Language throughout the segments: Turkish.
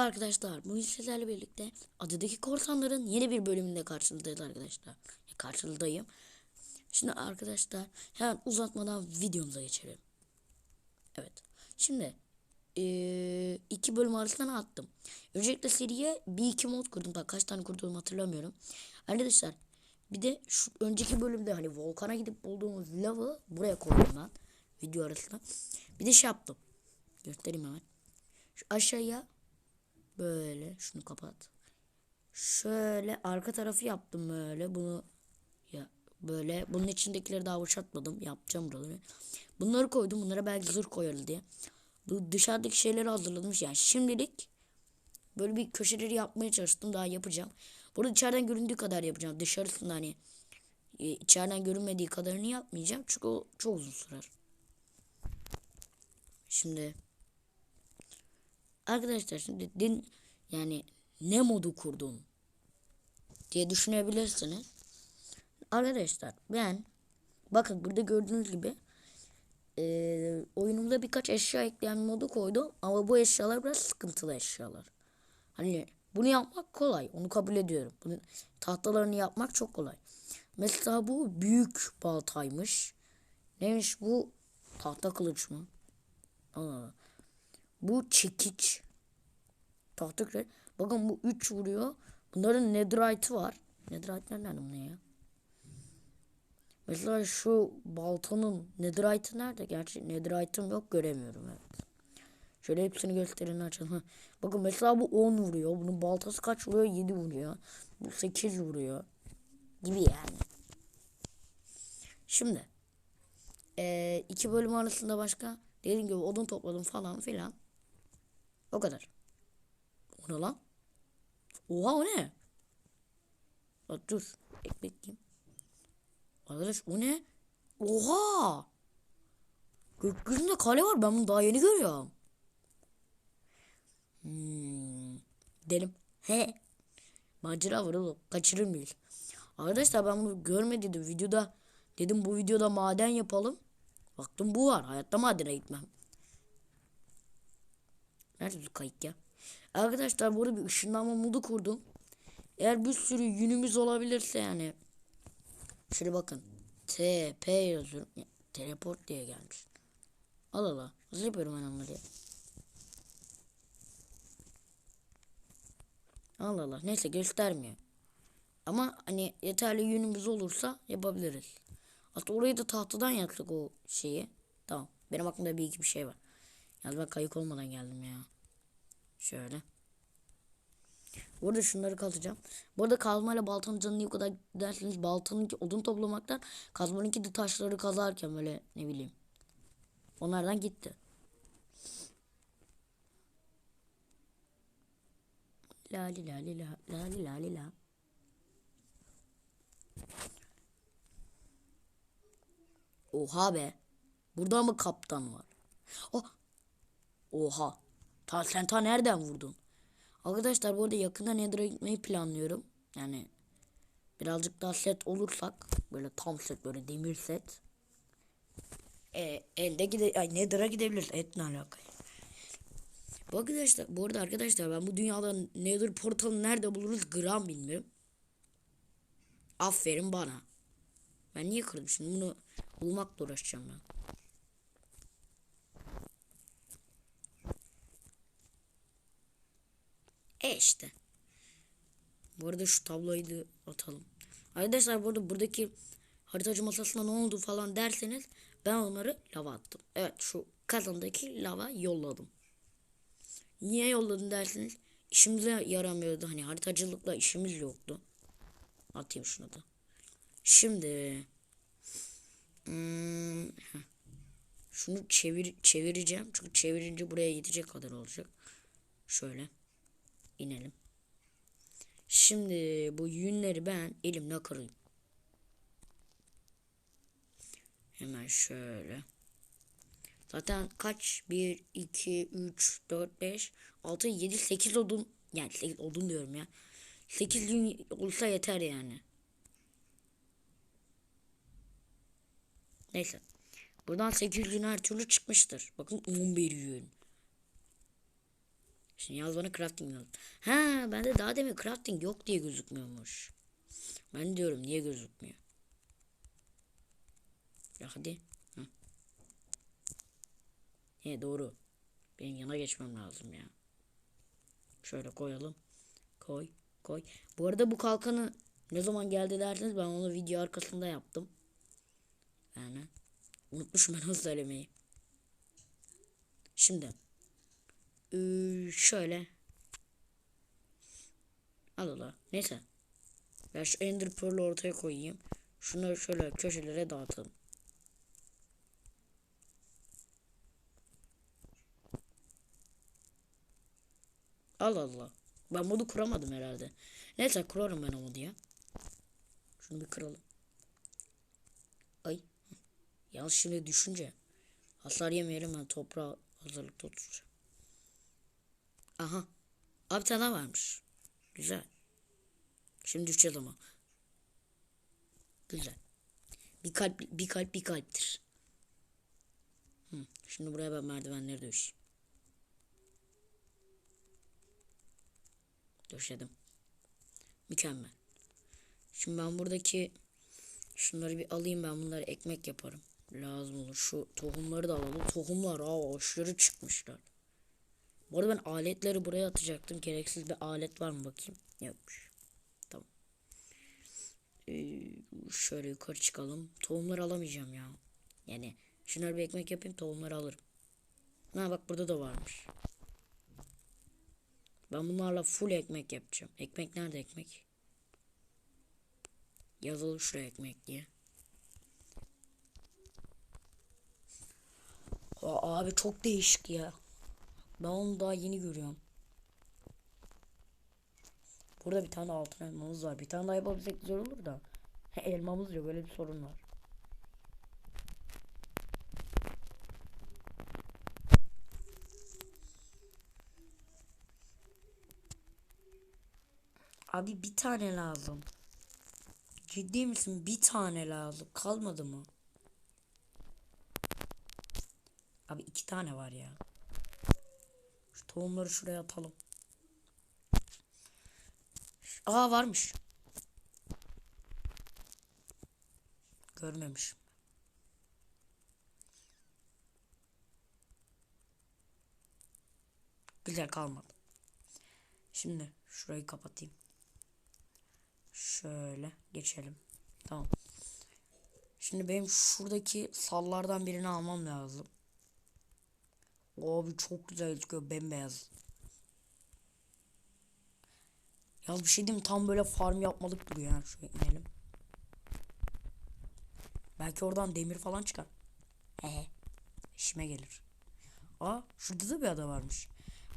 Merhaba arkadaşlar. Bugün sizlerle birlikte Adadaki Korsanların yeni bir bölümünde karşınızdayız arkadaşlar. Karşınızdayım. Şimdi arkadaşlar hemen uzatmadan videomuza geçelim. Evet. Şimdi eee, iki bölüm arasından attım. Öncelikle seriye bir iki mod kurdum. Bak kaç tane kurduğumu hatırlamıyorum. Arkadaşlar bir de şu önceki bölümde hani volkana gidip bulduğumuz lavı buraya koydum ben. Video arasına. Bir de şey yaptım. Göstereyim hemen. Şu aşağıya Böyle şunu kapat. Şöyle arka tarafı yaptım böyle. Bunu ya böyle bunun içindekileri daha boşaltmadım. Yapacağım buraları. Bunları koydum. Bunlara belki zırh koyarız diye. Bu dışarıdaki şeyleri hazırlamış. Yani şimdilik böyle bir köşeleri yapmaya çalıştım. Daha yapacağım. Burada içeriden göründüğü kadar yapacağım. Dışarısında hani e, içeriden görünmediği kadarını yapmayacağım. Çünkü o çok uzun sürer. Şimdi Arkadaşlar şimdi din yani ne modu kurdum diye düşünebilirsiniz. Arkadaşlar ben bakın burada gördüğünüz gibi e, oyunumda birkaç eşya ekleyen modu koydum ama bu eşyalar biraz sıkıntılı eşyalar. Hani bunu yapmak kolay onu kabul ediyorum. Bunu, tahtalarını yapmak çok kolay. Mesela bu büyük baltaymış. Neymiş bu? Tahta kılıç mı? Aa, bu çekiç. Tahta kürek. Bakın bu 3 vuruyor. Bunların netherite'ı var. Netherite nerede bunun ya? Mesela şu baltanın netherite'ı nerede? Gerçi netherite'ım yok göremiyorum evet. Şöyle hepsini gösterin açalım. Bakın mesela bu 10 vuruyor. Bunun baltası kaç vuruyor? 7 vuruyor. Bu 8 vuruyor. Gibi yani. Şimdi. Ee, iki bölüm arasında başka dediğim gibi odun topladım falan filan. O kadar. O ne lan? Oha o ne? Bak dur. Ekmek yiyeyim. Arkadaş o ne? Oha! Gökyüzünde kale var. Ben bunu daha yeni görüyorum. Hmm. Gidelim. He. Macera var oğlum. Kaçırır mıyız? Arkadaşlar ben bunu görmediydim. Videoda dedim bu videoda maden yapalım. Baktım bu var. Hayatta madene gitmem. Nerede bu kayık ya? Arkadaşlar burada bir ışınlanma modu kurdum. Eğer bir sürü yünümüz olabilirse yani. Şöyle bakın. T, P yazıyorum. Ya, teleport diye gelmiş. Al al al. Nasıl yapıyorum ben onları ya? Allah Allah. Neyse göstermiyor. Ama hani yeterli yünümüz olursa yapabiliriz. Hatta orayı da tahtadan yaptık o şeyi. Tamam. Benim aklımda bir iki bir şey var. Yalnız ben kayık olmadan geldim ya. Şöyle. Burada şunları kazacağım. Bu arada kazmayla baltanın canı niye o kadar derseniz baltanınki odun toplamaktan kazmanınki de taşları kazarken böyle ne bileyim. Onlardan gitti. La li la li la la li la li la. Oha be. Burada mı kaptan var? Oh. Oha. Ta, sen ta nereden vurdun? Arkadaşlar bu arada yakında Nether'a gitmeyi planlıyorum. Yani birazcık daha set olursak böyle tam set böyle demir set. E, elde gide ay Nether'a gidebiliriz. Et ne alaka? Bu arkadaşlar bu arada arkadaşlar ben bu dünyada Nether portalı nerede buluruz gram bilmiyorum. Aferin bana. Ben niye kırdım şimdi bunu bulmakla uğraşacağım ben. E işte. Bu arada şu tabloyu da atalım. Arkadaşlar burada buradaki haritacı masasına ne oldu falan derseniz ben onları lava attım. Evet şu kazandaki lava yolladım. Niye yolladım derseniz işimize yaramıyordu. Hani haritacılıkla işimiz yoktu. Atayım şunu da. Şimdi hmm, şunu çevir çevireceğim. Çünkü çevirince buraya yetecek kadar olacak. Şöyle inelim. Şimdi bu yünleri ben elimle kırayım. Hemen şöyle. Zaten kaç? 1, 2, 3, 4, 5, 6, 7, 8 odun. Yani 8 odun diyorum ya. 8 yün olsa yeter yani. Neyse. Buradan 8 yün her türlü çıkmıştır. Bakın 11 yün. Şimdi yaz bana crafting lazım. Ha ben de daha demin crafting yok diye gözükmüyormuş. Ben diyorum niye gözükmüyor? Ya hadi. Hı. He doğru. Benim yana geçmem lazım ya. Şöyle koyalım. Koy. Koy. Bu arada bu kalkanı ne zaman geldi derseniz ben onu video arkasında yaptım. Yani unutmuşum ben onu söylemeyi. Şimdi ee, şöyle al ala. Neyse. Ben şu Ender Pearl'ü ortaya koyayım. Şunları şöyle köşelere dağıtalım. Allah Allah. Ben modu kuramadım herhalde. Neyse kurarım ben o modu ya. Şunu bir kıralım. Ay. Yalnız şimdi düşünce hasar yemeyelim ben toprağa hazırlıkta tutacağım. Aha. Abi tane varmış. Güzel. Şimdi düşeceğiz ama. Güzel. Bir kalp bir kalp bir kalptir. Hı. Şimdi buraya ben merdivenleri döşeyim. Döşedim. Mükemmel. Şimdi ben buradaki şunları bir alayım ben bunları ekmek yaparım. Lazım olur. Şu tohumları da alalım. Tohumlar aa aşırı çıkmışlar. Bu arada ben aletleri buraya atacaktım. Gereksiz bir alet var mı bakayım. Yokmuş. Tamam. Ee, şöyle yukarı çıkalım. Tohumları alamayacağım ya. Yani şunları bir ekmek yapayım tohumları alırım. Ha bak burada da varmış. Ben bunlarla full ekmek yapacağım. Ekmek nerede ekmek? Yazılı şuraya ekmek diye. Aa, abi çok değişik ya. Ben onu daha yeni görüyorum. Burada bir tane altın elmamız var. Bir tane daha yapabilsek güzel olur da. Elmamız yok öyle bir sorun var. Abi bir tane lazım. Ciddi misin? Bir tane lazım. Kalmadı mı? Abi iki tane var ya. Tohumları şuraya atalım. Aa varmış. Görmemişim. Güzel kalmadı. Şimdi şurayı kapatayım. Şöyle geçelim. Tamam. Şimdi benim şuradaki sallardan birini almam lazım. Abi çok güzel çıkıyor bembeyaz. Ya bir şey diyeyim tam böyle farm yapmalık duruyor yani şuraya inelim. Belki oradan demir falan çıkar. Hehe. İşime gelir. Aa şurada da bir ada varmış.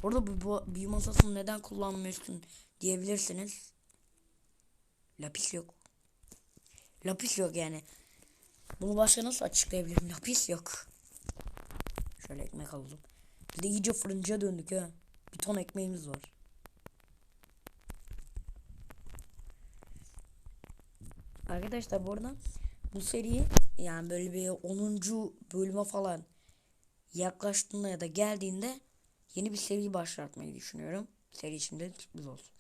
Orada bu, bu büyü masasını neden kullanmıyorsun diyebilirsiniz. Lapis yok. Lapis yok yani. Bunu başka nasıl açıklayabilirim? Lapis yok. Şöyle ekmek alalım. Bir de iyice fırıncıya döndük ha. Bir ton ekmeğimiz var. Arkadaşlar bu arada bu seri yani böyle bir 10. bölüme falan yaklaştığında ya da geldiğinde yeni bir seri başlatmayı düşünüyorum. Seri içinde sürpriz olsun.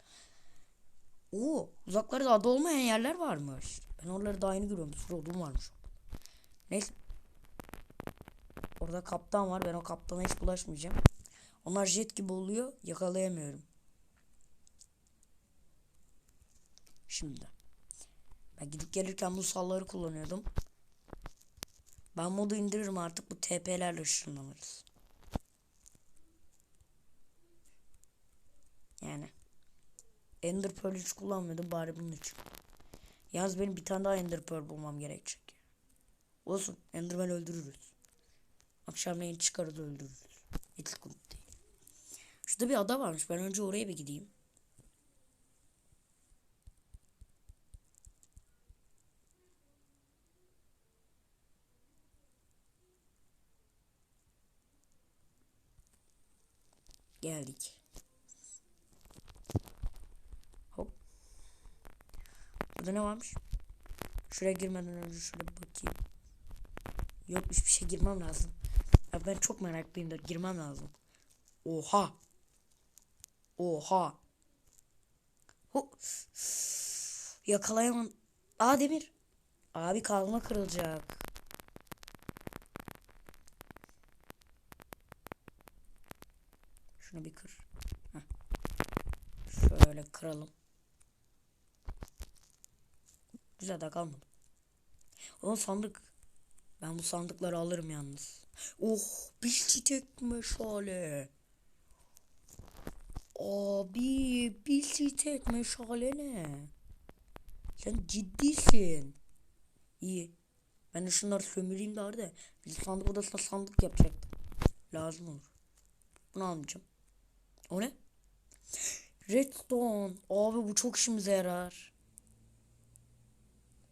Oo, uzaklarda ada olmayan yerler varmış. Ben oraları daha yeni görüyorum. Bir sürü odun varmış. Neyse. Orada kaptan var. Ben o kaptana hiç bulaşmayacağım. Onlar jet gibi oluyor. Yakalayamıyorum. Şimdi. Ben gidip gelirken bu salları kullanıyordum. Ben modu indiririm artık bu TP'lerle ışınlanırız. Yani. Ender Pearl hiç kullanmıyordum bari bunun için. Yalnız benim bir tane daha Ender Pearl bulmam gerekecek. Olsun Enderman öldürürüz. Akşamleyin çıkarız öldürürüz. Değil. Şurada bir ada varmış. Ben önce oraya bir gideyim. Geldik. Hop. Burada ne varmış? Şuraya girmeden önce bir bakayım. Yokmuş bir şey girmem lazım. Ya ben çok meraklıyım da girmem lazım. Oha. Oha. Ho. Yakalayamam. Aa demir. Abi kazma kırılacak. Şunu bir kır. Heh. Şöyle kıralım. Güzel de kalmadı. O sandık. Ben bu sandıkları alırım yalnız. Oh bir çiçek meşale. Abi bir çiçek meşale ne? Sen ciddisin. İyi. Ben de şunları sömüreyim de arada. Biz sandık odasına sandık yapacaktım. Lazım olur. Bunu almayacağım. O ne? Redstone. Abi bu çok işimize yarar.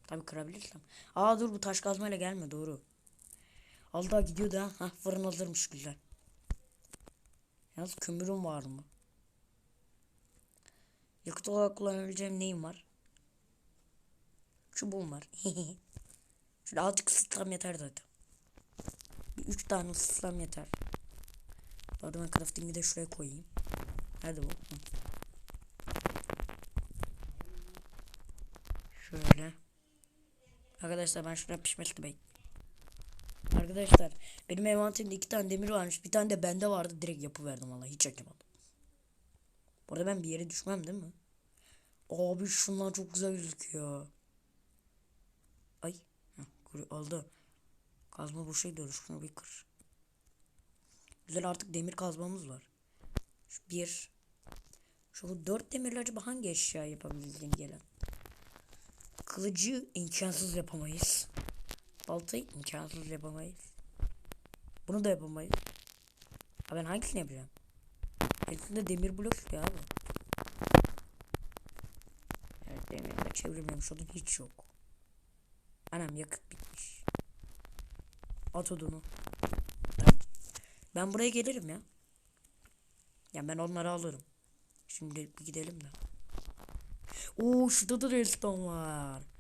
Tabii kırabilirsem. Aa dur bu taş kazmayla gelme doğru. Az daha gidiyordu ha. Hah fırın hazırmış güzel. Yalnız kömürüm var mı? Yakıt olarak kullanabileceğim neyim var? Çubuğum var. Şöyle azıcık ısıtlam yeter zaten. Bir üç tane ısıtlam yeter. Bu arada ben crafting'i de şuraya koyayım. Nerede bu? Hı. Şöyle. Arkadaşlar ben şuraya pişmesini bekliyorum. Arkadaşlar benim envanterimde iki tane demir varmış. Bir tane de bende vardı. Direkt yapıverdim valla. Hiç yakamadım. Bu arada ben bir yere düşmem değil mi? Abi şunlar çok güzel gözüküyor. Ay. Heh, oldu. Kazma boşa gidiyor. Şunu bir kır. Güzel artık demir kazmamız var. Şu bir. Şu dört demirle acaba hangi eşya yapabiliriz gelen? Kılıcı imkansız yapamayız. Baltayı imkansız yapamayız. Bunu da yapamayız. Ha ben hangisini yapacağım? Hepsinde demir blok ya abi. Evet demirle çevrilmemiş odun hiç yok. Anam yakıt bitmiş. At odunu. Ben buraya gelirim ya. Ya ben onları alırım. Şimdi bir gidelim de. Oo şurada da redstone var.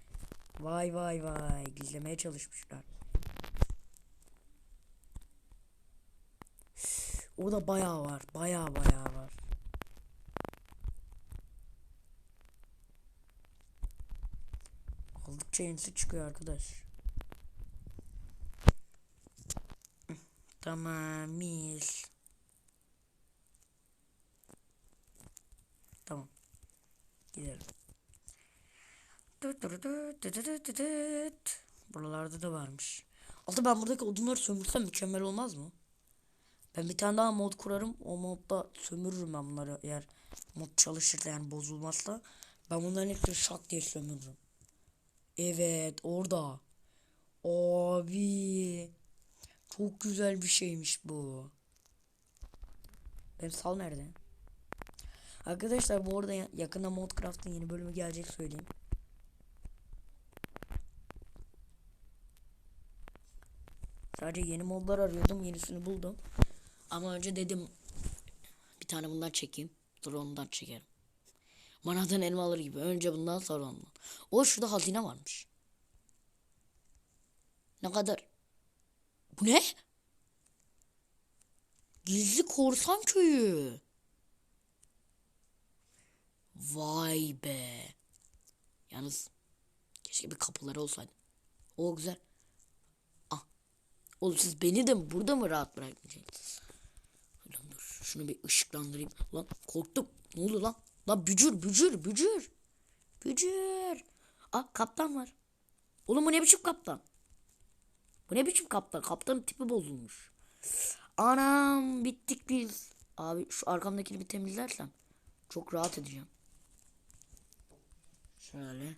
Vay vay vay. Gizlemeye çalışmışlar. Orada bayağı var. Bayağı bayağı var. Aldıkça yenisi çıkıyor arkadaş. Tamam mis. Tamam. Gidelim. Buralarda da varmış. Altı ben buradaki odunları sömürsem mükemmel olmaz mı? Ben bir tane daha mod kurarım. O modda sömürürüm ben bunları eğer mod çalışırsa yani bozulmazsa. Ben bunların hepsini şak diye sömürürüm. Evet orada. Abi. Çok güzel bir şeymiş bu. Benim sal nerede? Arkadaşlar bu arada ya- yakında Modcraft'ın yeni bölümü gelecek söyleyeyim. Sadece yeni modlar arıyordum. Yenisini buldum. Ama önce dedim bir tane bundan çekeyim. Dur ondan çekerim. Manhattan elmaları gibi. Önce bundan sonra ondan. O şurada hazine varmış. Ne kadar? Bu ne? Gizli korsan köyü. Vay be. Yalnız keşke bir kapıları olsaydı. O güzel. Oğlum siz beni de burada mı rahat bırakmayacaksınız? Lan dur şunu bir ışıklandırayım. Lan korktum. Ne oldu lan? Lan bücür bücür bücür. Bücür. Ah kaptan var. Oğlum bu ne biçim kaptan? Bu ne biçim kaptan? Kaptanın tipi bozulmuş. Anam bittik biz. Abi şu arkamdakini bir temizlersem çok rahat edeceğim. Şöyle.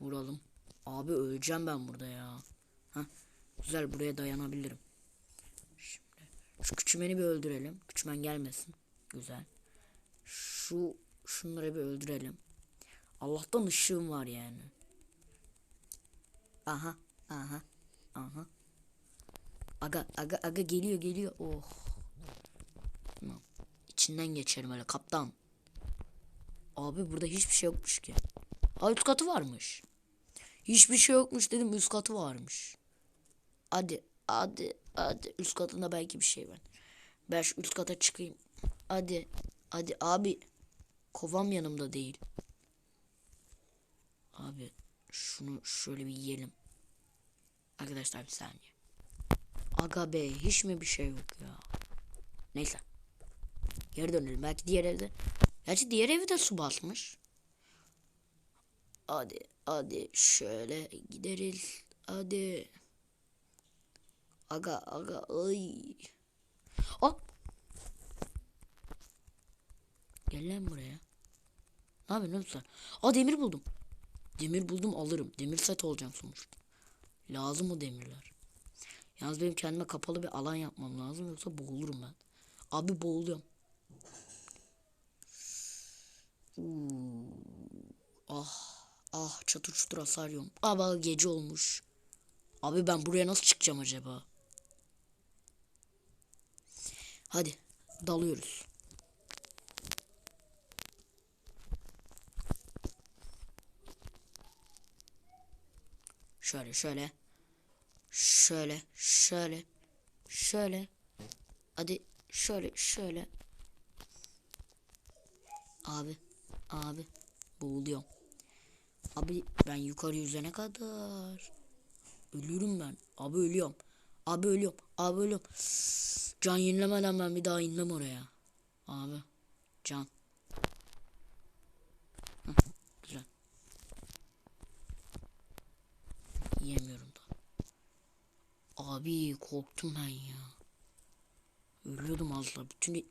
Vuralım. Abi öleceğim ben burada ya. Hah. Güzel buraya dayanabilirim. Şimdi şu küçümeni bir öldürelim. Küçümen gelmesin. Güzel. Şu şunları bir öldürelim. Allah'tan ışığım var yani. Aha. Aha. Aha. Aga aga aga geliyor geliyor. Oh. İçinden geçerim öyle kaptan. Abi burada hiçbir şey yokmuş ki. Ha üst katı varmış. Hiçbir şey yokmuş dedim üst katı varmış. Hadi hadi hadi üst katında belki bir şey var. Ben şu üst kata çıkayım. Hadi Hadi abi. Kovam yanımda değil. Abi şunu şöyle bir yiyelim. Arkadaşlar bir saniye. Aga be hiç mi bir şey yok ya. Neyse. Geri dönelim. Belki diğer evde. Gerçi diğer evde su basmış. Hadi hadi şöyle gideriz. Hadi. Aga aga ay. Hop. Gel lan buraya. Ne yapıyorsun sen? Aa demir buldum. Demir buldum alırım. Demir set olacağım sonuçta. Lazım o demirler. Yalnız benim kendime kapalı bir alan yapmam lazım yoksa boğulurum ben. Abi boğuluyorum. Uuu. Ah. Ah çatır çutur hasar yiyorum. Abi gece olmuş. Abi ben buraya nasıl çıkacağım acaba? Hadi dalıyoruz. Şöyle şöyle. Şöyle şöyle. Şöyle. Hadi şöyle şöyle. Abi. Abi. Boğuluyorum. Abi ben yukarı yüzene kadar. Ölürüm ben. Abi ölüyorum. Abi ölüyorum. Abi ölüyorum. Can yenilemeden ben bir daha inmem oraya. Abi. Can. Heh, güzel. Yiyemiyorum da. Abi korktum ben ya. Ölüyordum az daha. Bütün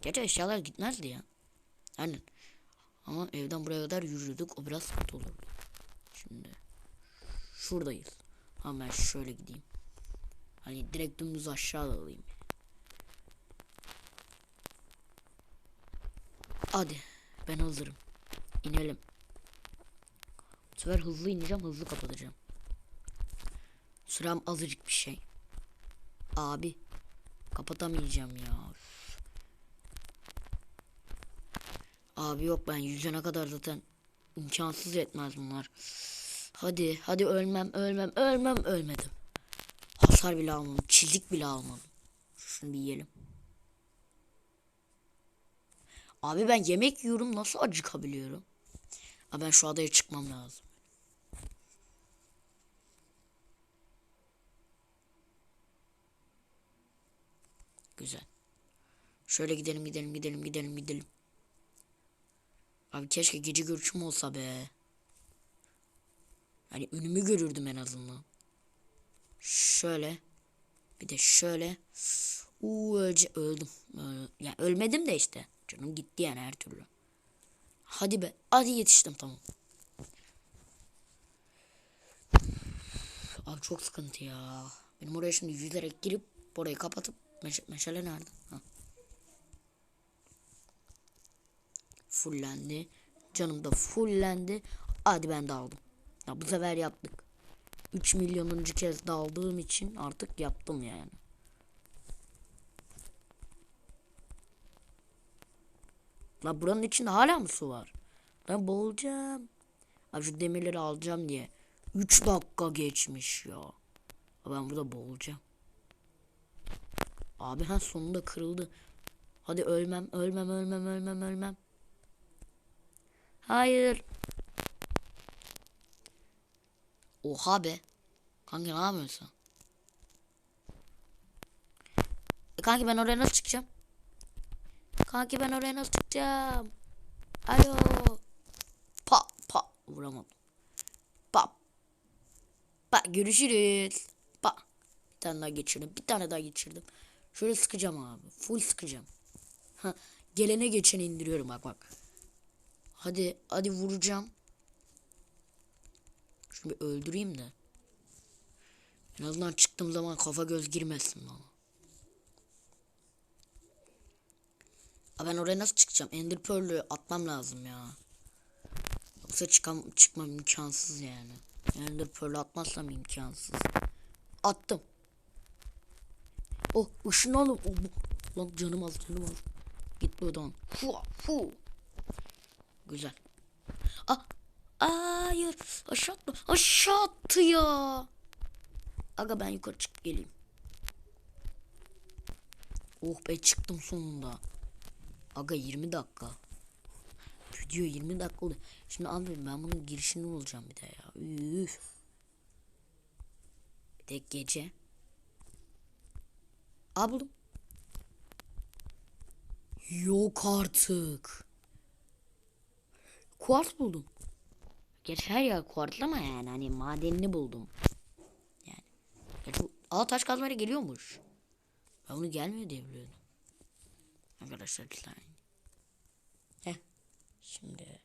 Gerçi eşyalar gitmezdi ya. Aynen. Ama evden buraya kadar yürüdük. O biraz sıkıntı olurdu. Şimdi şuradayız. Ama ben şöyle gideyim. Hani direkt dümdüz aşağı alayım. Hadi ben hazırım. İnelim. Bu sefer hızlı ineceğim hızlı kapatacağım. Sürem azıcık bir şey. Abi kapatamayacağım ya. Abi yok ben yüzene kadar zaten imkansız etmez bunlar. Hadi hadi ölmem ölmem ölmem ölmedim. Hasar bile almadım. Çizik bile almadım. Şunu bir yiyelim. Abi ben yemek yiyorum nasıl acıkabiliyorum? Abi ben şu adaya çıkmam lazım. Güzel. Şöyle gidelim gidelim gidelim gidelim gidelim. Abi keşke gece görüşüm olsa be. Hani önümü görürdüm en azından. Şöyle. Bir de şöyle. Uuu öldüm. Öl yani ölmedim de işte. Canım gitti yani her türlü. Hadi be. Hadi yetiştim tamam. Abi çok sıkıntı ya. Benim oraya şimdi yüzerek girip orayı kapatıp meş meşale nerede? Ha. Fullendi. Canım da fullendi. Hadi ben de aldım. Ya bu sefer yaptık. 3 milyonuncu kez daldığım için artık yaptım yani. La buranın içinde hala mı su var? Ben boğulacağım. Abi şu demirleri alacağım diye. 3 dakika geçmiş ya. Ben burada boğulacağım. Abi ha sonunda kırıldı. Hadi ölmem, ölmem, ölmem, ölmem, ölmem. Hayır. Oha be. Kanka ne yapıyorsun? E kanki ben oraya nasıl çıkacağım? Kanki ben oraya nasıl çıkacağım? Alo. Pa pa vuramadım. Pa. Pa görüşürüz. Pa. Bir tane daha geçirdim. Bir tane daha geçirdim. Şöyle sıkacağım abi. Full sıkacağım. Ha, gelene geçeni indiriyorum bak bak. Hadi hadi vuracağım. Şunu bir öldüreyim de. En azından çıktığım zaman kafa göz girmesin bana. Ben oraya nasıl çıkacağım? Ender Pearl'ü atmam lazım ya. Yoksa çıkam çıkmam imkansız yani. Ender Pearl'ü atmazsam imkansız. Attım. Oh ışın alım. Oh, lan canım az canım az. Git buradan. Fu fu. Güzel. Ah. Hayır. Aşağı attı. Aşağı attı ya. Aga ben yukarı çıkıp geleyim. Oh be çıktım sonunda. Aga 20 dakika. Video 20 dakika oldu. Şimdi abi ben bunun girişini bulacağım bir de ya. Üf. Bir de gece. Aa buldum. Yok artık. Kuart buldum. Geç her yer kuartlama yani hani madenini buldum. Yani. Gerçi bu- Aa taş kazmayla geliyormuş. Ben bunu gelmiyor diye biliyordum. Arkadaşlar slime. Heh. Şimdi.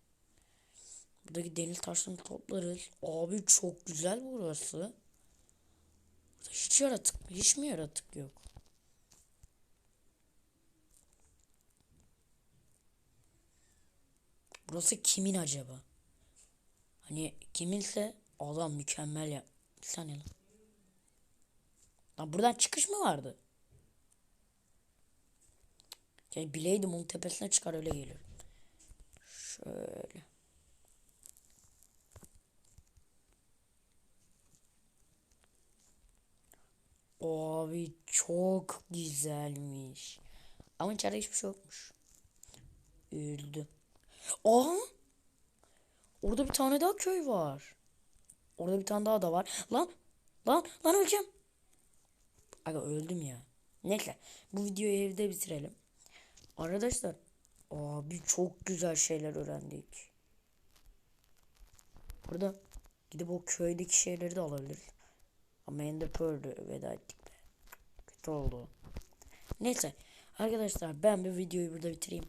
Buradaki deniz taşlarını toplarız. Abi çok güzel burası. Burada hiç yaratık hiç mi yaratık yok? Burası kimin acaba? Hani kiminse adam mükemmel ya. Bir saniye lan. Lan buradan çıkış mı vardı? Yani bileydim onun tepesine çıkar öyle gelir. Şöyle. Abi çok güzelmiş. Ama içeride hiçbir şey yokmuş. Öldü. Aa! Orada bir tane daha köy var. Orada bir tane daha da var. Lan! Lan! Lan öleceğim. Aga öldüm ya. Neyse. Bu videoyu evde bitirelim. Arkadaşlar. Abi çok güzel şeyler öğrendik. Burada gidip o köydeki şeyleri de alabiliriz. Ama Ender Pearl'ü veda ettik be. Kötü oldu. Neyse. Arkadaşlar ben bu videoyu burada bitireyim.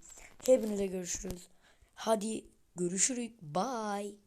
Hepinize görüşürüz. Hadi görüşürüz. Bye.